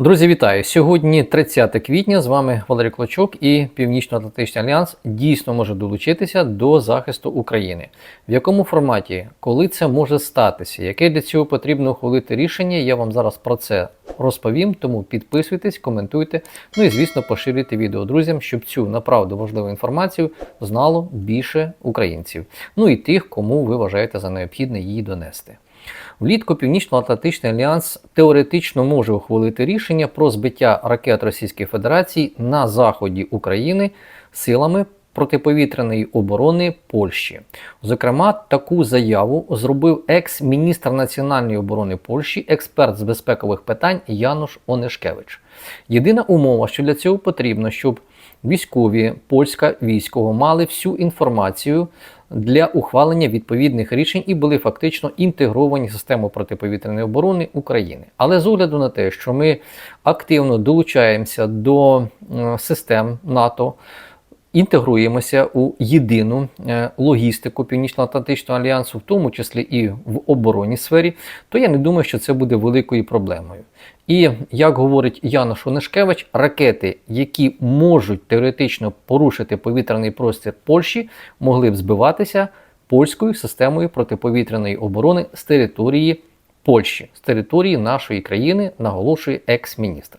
Друзі, вітаю! Сьогодні 30 квітня. З вами Валерій Клочок і Північно-Атлантичний альянс дійсно може долучитися до захисту України. В якому форматі, коли це може статися, яке для цього потрібно ухвалити рішення? Я вам зараз про це розповім. Тому підписуйтесь, коментуйте. Ну і звісно, поширюйте відео друзям, щоб цю направду важливу інформацію знало більше українців. Ну і тих, кому ви вважаєте за необхідне її донести. Влітку Північно-Атлантичний альянс теоретично може ухвалити рішення про збиття ракет Російської Федерації на заході України силами протиповітряної оборони Польщі. Зокрема, таку заяву зробив екс-міністр національної оборони Польщі, експерт з безпекових питань Януш Онешкевич. Єдина умова, що для цього потрібно, щоб військові польська військового мали всю інформацію для ухвалення відповідних рішень і були фактично інтегровані в систему протиповітряної оборони України. Але з огляду на те, що ми активно долучаємося до систем НАТО. Інтегруємося у єдину е, логістику Північно-Атлантичного альянсу, в тому числі і в оборонній сфері, то я не думаю, що це буде великою проблемою. І як говорить Яна Шонешкевич, ракети, які можуть теоретично порушити повітряний простір Польщі, могли б збиватися польською системою протиповітряної оборони з території Польщі, з території нашої країни, наголошує екс-міністр.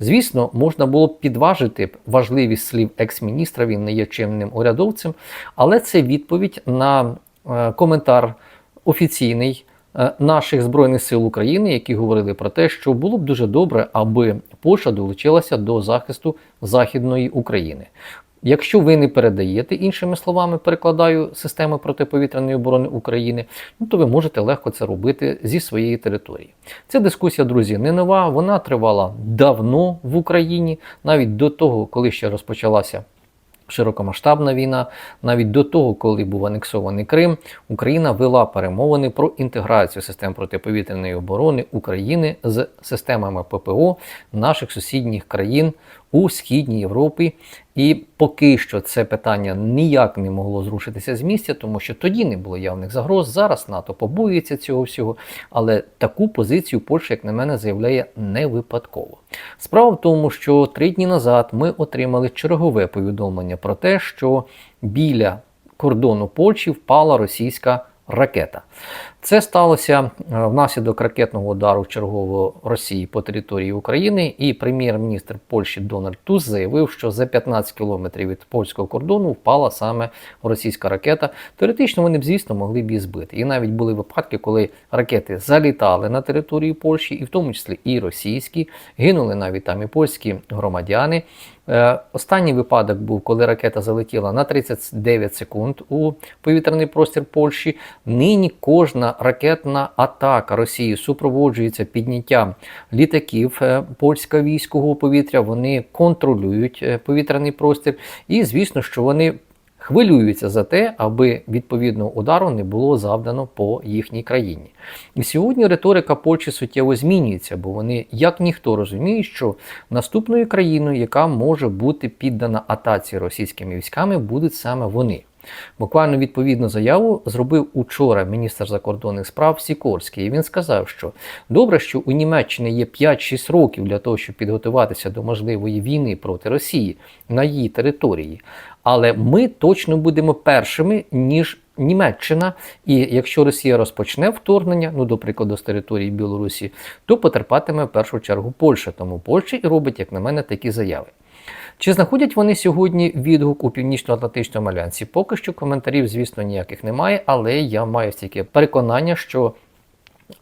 Звісно, можна було б підважити важливість слів екс-міністра, він не є чинним урядовцем, але це відповідь на е, коментар офіційний. Е, наших збройних сил України, які говорили про те, що було б дуже добре, аби Польща долучилася до захисту Західної України. Якщо ви не передаєте, іншими словами, перекладаю системи протиповітряної оборони України, ну то ви можете легко це робити зі своєї території. Ця дискусія, друзі, не нова. Вона тривала давно в Україні, навіть до того, коли ще розпочалася широкомасштабна війна. Навіть до того, коли був анексований Крим, Україна вела перемовини про інтеграцію систем протиповітряної оборони України з системами ППО наших сусідніх країн у східній Європі. І поки що це питання ніяк не могло зрушитися з місця, тому що тоді не було явних загроз. Зараз НАТО побоюється цього всього. Але таку позицію Польща, як на мене, заявляє не випадково. Справа в тому, що три дні назад ми отримали чергове повідомлення про те, що біля кордону Польщі впала російська ракета. Це сталося е, внаслідок ракетного удару чергового Росії по території України, і прем'єр-міністр Польщі Дональд Туз заявив, що за 15 кілометрів від польського кордону впала саме російська ракета. Теоретично вони б, звісно, могли б її збити. І навіть були випадки, коли ракети залітали на територію Польщі, і в тому числі і російські, гинули навіть там і польські громадяни. Е, останній випадок був, коли ракета залетіла на 39 секунд у повітряний простір Польщі. Нині кожна ракетна атака Росії супроводжується підняттям літаків е, польського військового повітря. Вони контролюють е, повітряний простір, і звісно, що вони хвилюються за те, аби відповідного удару не було завдано по їхній країні. І сьогодні риторика Польщі суттєво змінюється, бо вони, як ніхто, розуміють, що наступною країною, яка може бути піддана атаці російськими військами, будуть саме вони. Буквально відповідну заяву зробив учора міністр закордонних справ Сікорський. І він сказав, що добре, що у Німеччині є 5-6 років для того, щоб підготуватися до можливої війни проти Росії на її території. Але ми точно будемо першими, ніж Німеччина, і якщо Росія розпочне вторгнення, ну до прикладу, з території Білорусі, то потерпатиме в першу чергу Польща. Тому Польща і робить, як на мене, такі заяви. Чи знаходять вони сьогодні відгук у Північно-Атлантичному альянсі? Поки що коментарів, звісно, ніяких немає, але я маю стільки переконання, що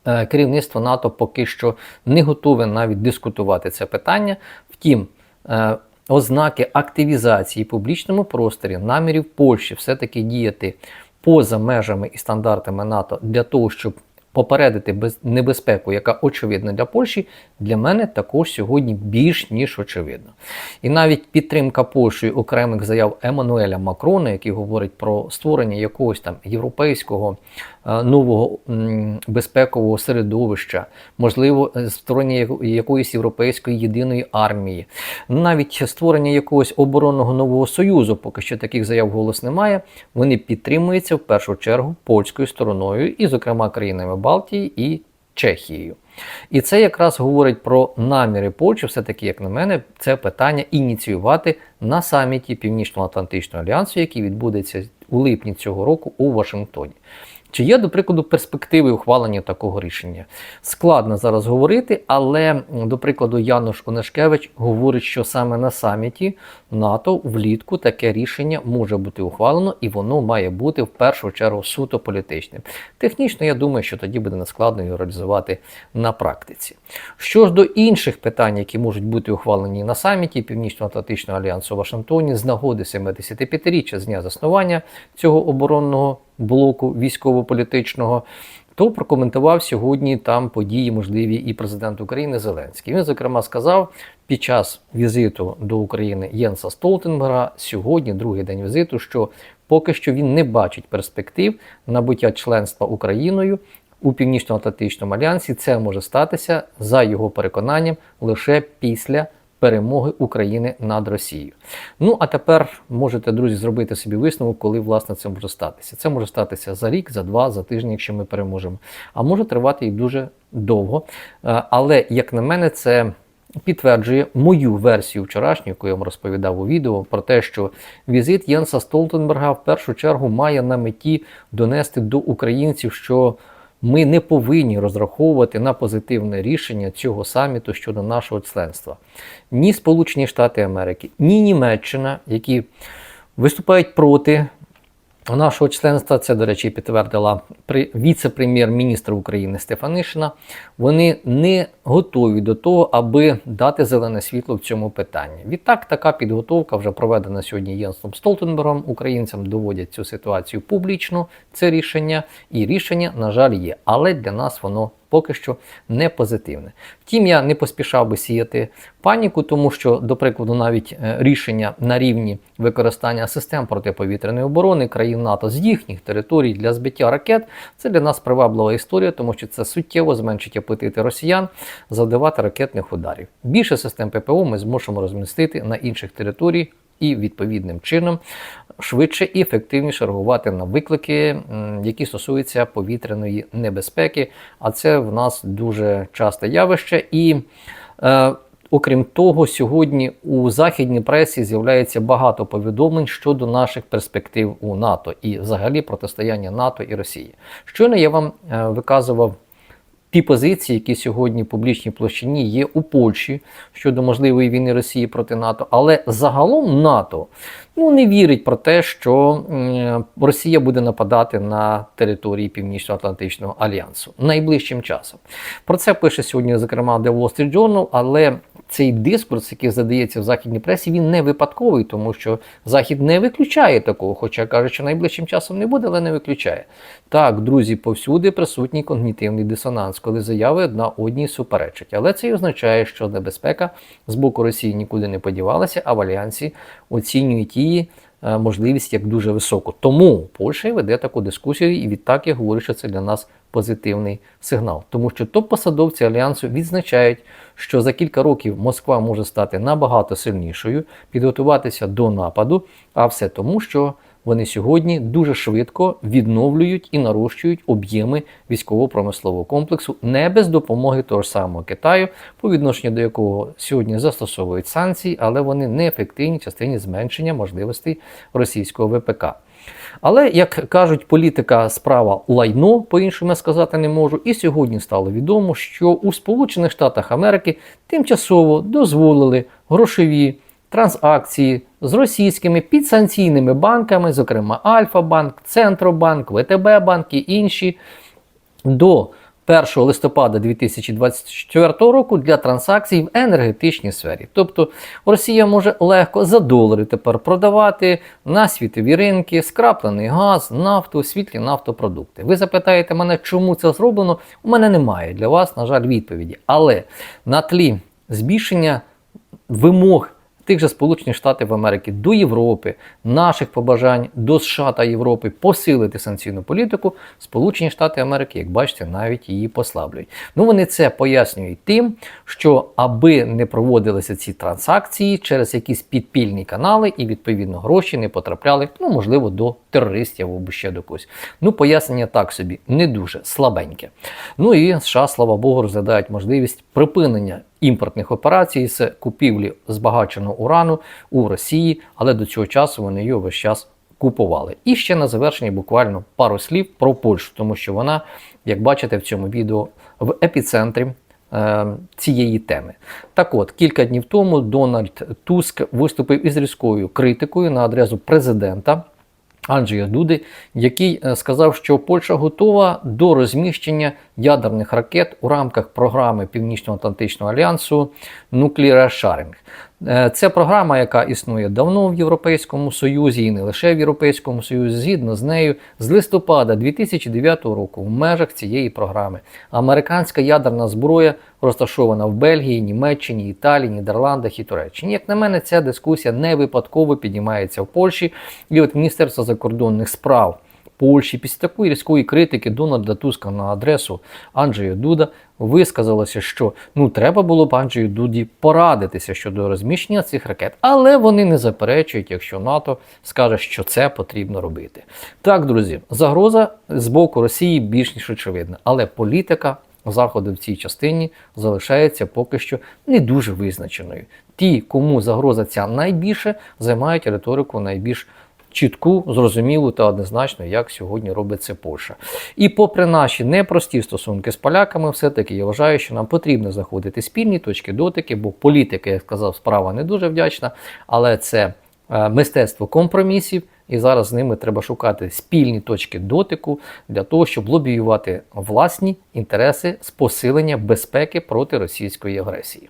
е, керівництво НАТО поки що не готове навіть дискутувати це питання. Втім, е, ознаки активізації в публічному просторі намірів Польщі все-таки діяти поза межами і стандартами НАТО для того, щоб попередити небезпеку, яка очевидна для Польщі, для мене також сьогодні більш ніж очевидно. І навіть підтримка Польщею окремих заяв Еммануеля Макрона, який говорить про створення якогось там європейського нового безпекового середовища, можливо, е, створення якоїсь європейської єдиної армії, навіть створення якогось оборонного нового союзу, поки що таких заяв голос немає. Вони підтримуються в першу чергу польською стороною, і, зокрема, країнами Балтії і Чехією. І це якраз говорить про наміри Польщі, все-таки, як на мене, це питання ініціювати на саміті Північно-Атлантичного альянсу, який відбудеться у липні цього року у Вашингтоні. Чи є, до прикладу, перспективи ухвалення такого рішення? Складно зараз говорити, але, до прикладу, Януш Онешкевич говорить, що саме на саміті НАТО влітку таке рішення може бути ухвалено, і воно має бути в першу чергу суто політичним. Технічно, я думаю, що тоді буде нескладно його реалізувати на практиці. Що ж до інших питань, які можуть бути ухвалені на саміті Північно-Атлантичного альянсу у Вашингтоні з нагоди 75-річчя з дня заснування цього оборонного блоку військово-політичного, то прокоментував сьогодні там події можливі і президент України Зеленський. Він, зокрема, сказав під час візиту до України Єнса Столтенберга, сьогодні, другий день візиту, що поки що він не бачить перспектив набуття членства Україною у Північно-Атлантичному альянсі. Це може статися за його переконанням лише після перемоги України над Росією. Ну а тепер можете, друзі, зробити собі висновок, коли власне це може статися. Це може статися за рік, за два, за тиждень, якщо ми переможемо. А може тривати і дуже довго. Е, Але, як на мене, це. Підтверджує мою версію вчорашню, яку я вам розповідав у відео, про те, що візит Єнса Столтенберга в першу чергу має на меті донести до українців, що ми не повинні розраховувати на позитивне рішення цього саміту щодо нашого членства. Ні Сполучені Штати Америки, ні Німеччина, які виступають проти нашого членства, це, до речі, підтвердила віце-прем'єр-міністр України Стефанишина. Вони не готові до того, аби дати зелене світло в цьому питанні. Відтак, така підготовка вже проведена сьогодні Єнсом Столтенбергом. Українцям доводять цю ситуацію публічно. Це рішення, і рішення, на жаль, є. Але для нас воно поки що не позитивне. Втім, я не поспішав би сіяти паніку, тому що, до прикладу, навіть е, рішення на рівні використання систем протиповітряної оборони країн НАТО з їхніх територій для збиття ракет це для нас приваблива історія, тому що це суттєво зменшить апетити росіян завдавати ракетних ударів. Більше систем ППО ми зможемо розмістити на інших територіях і відповідним чином швидше і ефективніше реагувати на виклики, які стосуються повітряної небезпеки. А це в нас дуже часте явище. І е, окрім того, сьогодні у західній пресі з'являється багато повідомлень щодо наших перспектив у НАТО і взагалі протистояння НАТО і Росії. Щойно я вам е, виказував ті позиції, які сьогодні в публічній площині є у Польщі щодо можливої війни Росії проти НАТО, але загалом НАТО ну, не вірить про те, що Росія буде нападати на території Північно-Атлантичного альянсу найближчим часом. Про це пише сьогодні, зокрема, The Wall Street Journal, але цей дискурс, який задається в західній пресі, він не випадковий, тому що Захід не виключає такого, хоча каже, що найближчим часом не буде, але не виключає. Так, друзі, повсюди присутній когнітивний дисонанс, коли заяви одна одній суперечать. Але це й означає, що небезпека з боку Росії нікуди не подівалася, а в альянсі оцінюють її можливість як дуже високу. Тому Польща веде таку дискусію, і відтак я говорю, що це для нас позитивний сигнал. Тому що топ-посадовці альянсу відзначають, що за кілька років Москва може стати набагато сильнішою, підготуватися до нападу, а все тому, що вони сьогодні дуже швидко відновлюють і нарощують об'єми військово-промислового комплексу не без допомоги того ж самого Китаю, по відношенню до якого сьогодні застосовують санкції, але вони неефективні в частині зменшення можливостей російського ВПК. Але, як кажуть, політика справа лайно, по-іншому сказати не можу. І сьогодні стало відомо, що у Сполучених Штатах Америки тимчасово дозволили грошові транзакції з російськими підсанкційними банками, зокрема Альфа-банк, Центробанк, ВТБ банк і інші, до 1 листопада 2024 року для транзакцій в енергетичній сфері. Тобто Росія може легко за долари тепер продавати на світові ринки скраплений газ, нафту, світлі нафтопродукти. Ви запитаєте мене, чому це зроблено? У мене немає для вас, на жаль, відповіді. Але на тлі збільшення вимог тих же Сполучених Штатів Америки до Європи, наших побажань до США та Європи посилити санкційну політику, Сполучені Штати Америки, як бачите, навіть її послаблюють. Ну вони це пояснюють тим, що аби не проводилися ці транзакції через якісь підпільні канали і відповідно гроші не потрапляли, ну можливо, до терористів або ще до когось. Ну, пояснення так собі не дуже слабеньке. Ну і США, слава Богу, розглядають можливість припинення імпортних операцій з купівлі збагаченого урану у Росії, але до цього часу вони його весь час купували. І ще на завершення буквально пару слів про Польщу, тому що вона, як бачите в цьому відео, в епіцентрі е, цієї теми. Так от, кілька днів тому Дональд Туск виступив із різкою критикою на адресу президента. Анджея Дуди, який е, сказав, що Польща готова до розміщення ядерних ракет у рамках програми Північно-Атлантичного альянсу Nuclear Sharing. Це програма, яка існує давно в Європейському Союзі і не лише в Європейському Союзі. Згідно з нею, з листопада 2009 року в межах цієї програми американська ядерна зброя розташована в Бельгії, Німеччині, Італії, Нідерландах і Туреччині. Як на мене, ця дискусія не випадково піднімається в Польщі. І от Міністерство закордонних справ Польщі після такої різкої критики Дональда Туска на адресу Анджея Дуда висказалося, що ну треба було б Анджею Дуді порадитися щодо розміщення цих ракет, але вони не заперечують, якщо НАТО скаже, що це потрібно робити. Так, друзі, загроза з боку Росії більш ніж очевидна, але політика. Заходу в цій частині залишається поки що не дуже визначеною. Ті, кому загроза ця найбільше, займають риторику найбільш чітку, зрозумілу та однозначно, як сьогодні робить це Польща. І попри наші непрості стосунки з поляками, все-таки я вважаю, що нам потрібно знаходити спільні точки дотики, бо політика, як сказав, справа не дуже вдячна, але це е, мистецтво компромісів. І зараз з ними треба шукати спільні точки дотику для того, щоб лобіювати власні інтереси з посилення безпеки проти російської агресії.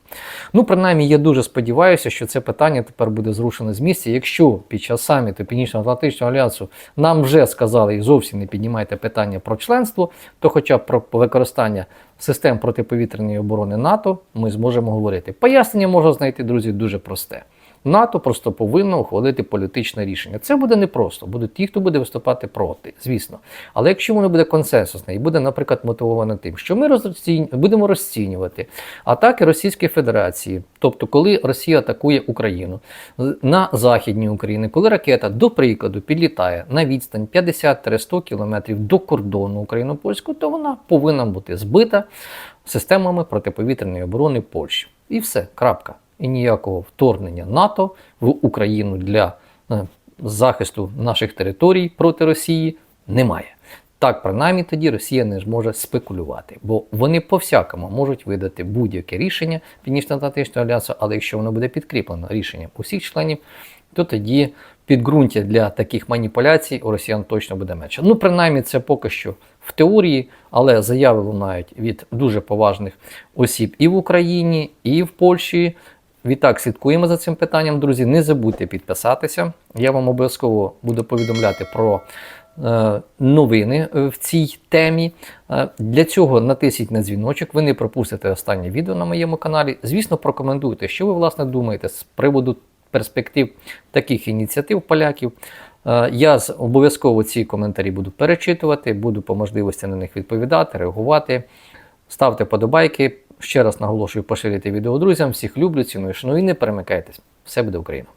Ну, принаймні, я дуже сподіваюся, що це питання тепер буде зрушене з місця. Якщо під час саміту Північно-Атлантичного альянсу нам вже сказали і зовсім не піднімайте питання про членство, то хоча б про використання систем протиповітряної оборони НАТО ми зможемо говорити. Пояснення можна знайти, друзі, дуже просте. НАТО просто повинно ухвалити політичне рішення. Це буде непросто. Будуть ті, хто буде виступати проти, звісно. Але якщо воно буде консенсусне і буде, наприклад, мотивовано тим, що ми розцінь... будемо розцінювати атаки Російської Федерації, тобто, коли Росія атакує Україну на західній Україні, коли ракета, до прикладу, підлітає на відстань 50-100 кілометрів до кордону україно-польського, то вона повинна бути збита системами протиповітряної оборони Польщі. І все, крапка і ніякого вторгнення НАТО в Україну для е, захисту наших територій проти Росії немає. Так, принаймні тоді Росія не зможе спекулювати, бо вони по-всякому можуть видати будь-яке рішення Північно-Атлантичного альянсу, але якщо воно буде підкріплено рішенням усіх членів, то тоді підґрунтя для таких маніпуляцій у росіян точно буде менше. Ну, принаймні, це поки що в теорії, але заяви лунають від дуже поважних осіб і в Україні, і в Польщі. Відтак слідкуємо за цим питанням, друзі. Не забудьте підписатися. Я вам обов'язково буду повідомляти про е, новини в цій темі. Е, для цього натисніть на дзвіночок, ви не пропустите останнє відео на моєму каналі. Звісно, прокоментуйте, що ви власне думаєте з приводу перспектив таких ініціатив поляків. Е, я обов'язково ці коментарі буду перечитувати, буду по можливості на них відповідати, реагувати. Ставте подобайки. Ще раз наголошую, поширити відео друзям. Всіх люблю, ціную, шаную і не перемикайтесь. Все буде Україна!